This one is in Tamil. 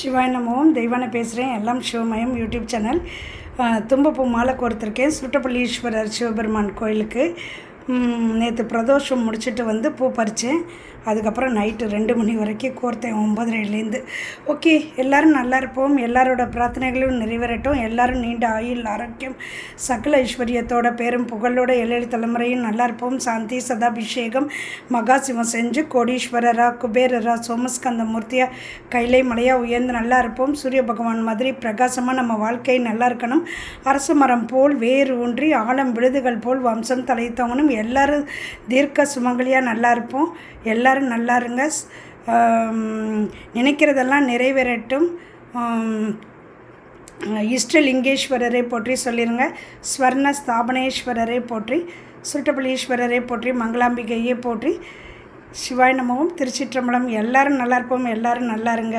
சிவாய் நமோம் தெய்வான பேசுகிறேன் எல்லாம் சிவமயம் யூடியூப் சேனல். தும்பப்பூ மாலை கோர்த்துருக்கேன். சுட்டப்பள்ளீஸ்வரர் சிவபெருமான் கோயிலுக்கு. நேற்று பிரதோஷம் முடிச்சுட்டு வந்து பூ பறித்தேன் அதுக்கப்புறம் நைட்டு ரெண்டு மணி வரைக்கும் கோர்த்தேன் ஒம்பதரைலேருந்து ஓகே எல்லோரும் நல்லா இருப்போம். எல்லாரோட பிரார்த்தனைகளும் நிறைவேறட்டும். எல்லோரும் நீண்ட ஆயுள் ஆரோக்கியம் சகல ஐஸ்வர்யத்தோட பேரும் புகழோட ஏழேழு தலைமுறையும் நல்லா இருப்போம். சாந்தி சதாபிஷேகம் மகாசிவம் செஞ்சு கோடீஸ்வரரா குபேரரா சோமஸ்கந்த மூர்த்தியாக கைலை மலையாக உயர்ந்து நல்லா இருப்போம். சூரிய பகவான் மாதிரி பிரகாசமாக நம்ம வாழ்க்கை நல்லா இருக்கணும். அரச மரம் போல் வேறு ஊன்றி ஆழம் விழுதுகள் போல் வம்சம் தலைத்தவனும் எல்லோரும் தீர்க்க சுமங்கலியாக நல்லா இருப்போம். எல்லோரும் நல்லா இருங்க. நினைக்கிறதெல்லாம் நிறைவேறட்டும். இஷ்டலிங்கேஸ்வரரை போற்றி சொல்லிடுங்க ஸ்வர்ண ஸ்தாபனேஸ்வரரை போற்றி சுருட்டபலீஸ்வரரை போற்றி மங்களாம்பிகையை போற்றி. சிவாய் நமவும் திருச்சிற்றம்பலம் எல்லோரும் நல்லா இருப்போம். எல்லோரும் நல்லா இருங்க.